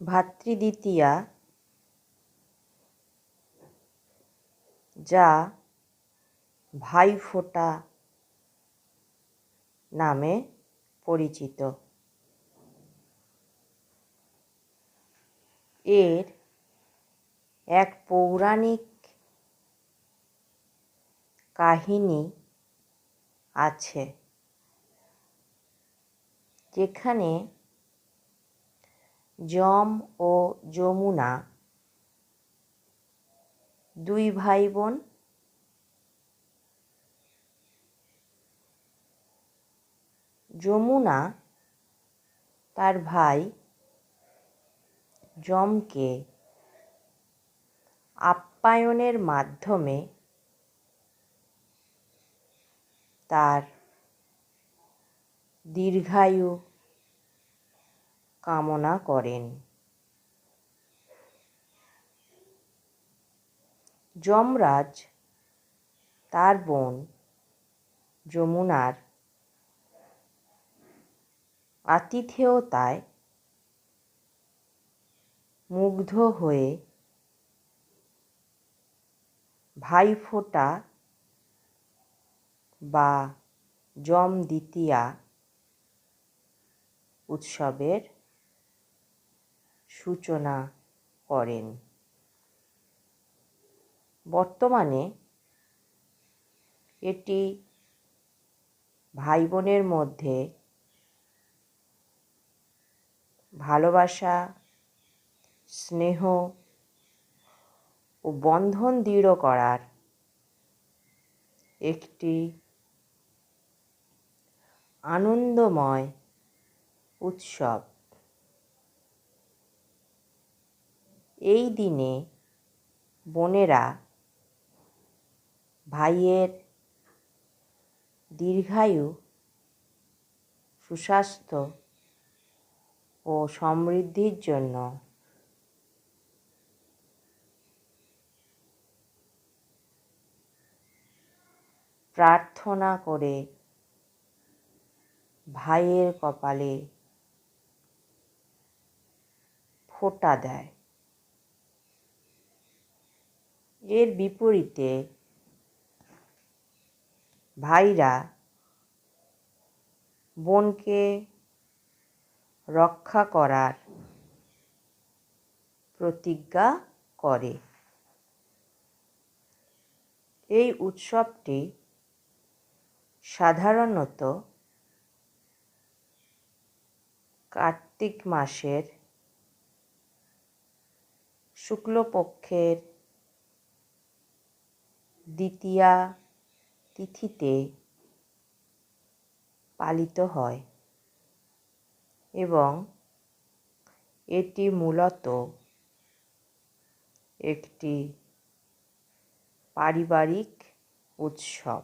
ভাতৃদ্বিতীয়া যা ভাইফোঁটা নামে পরিচিত। এর এক পৌরাণিক কাহিনী আছে যেখানে যম ও যমুনা। দুই ভাই বোন যমুনা তার ভাই যমকে আপ্যায়নের মাধ্যমে তার দীর্ঘায়ু কামনা করেন। যমরাজ তার বোন যমুনার আতিথেয়তায় মুগ্ধ হয়ে ভাইফোঁটা বা যম দ্বিতীয়া উৎসবের সূচনা করেন। বর্তমানে এটি ভাই বোনের মধ্যে ভালোবাসা, স্নেহ ও বন্ধন দৃঢ় করার একটি আনন্দময় উৎসব। এই দিনে বোনেরা ভাইয়ের দীর্ঘায়ু, সুস্বাস্থ্য ও সমৃদ্ধির জন্য প্রার্থনা করে ভাইয়ের কপালে ফোঁটা দেয়। এর বিপরীতে ভাইরা বোনকে রক্ষা করার প্রতিজ্ঞা করে। এই উৎসবটি সাধারণত কার্তিক মাসের শুক্লপক্ষের দ্বিতীয়া তিথিতে পালিত হয় এবং এটি মূলত একটি পারিবারিক উৎসব।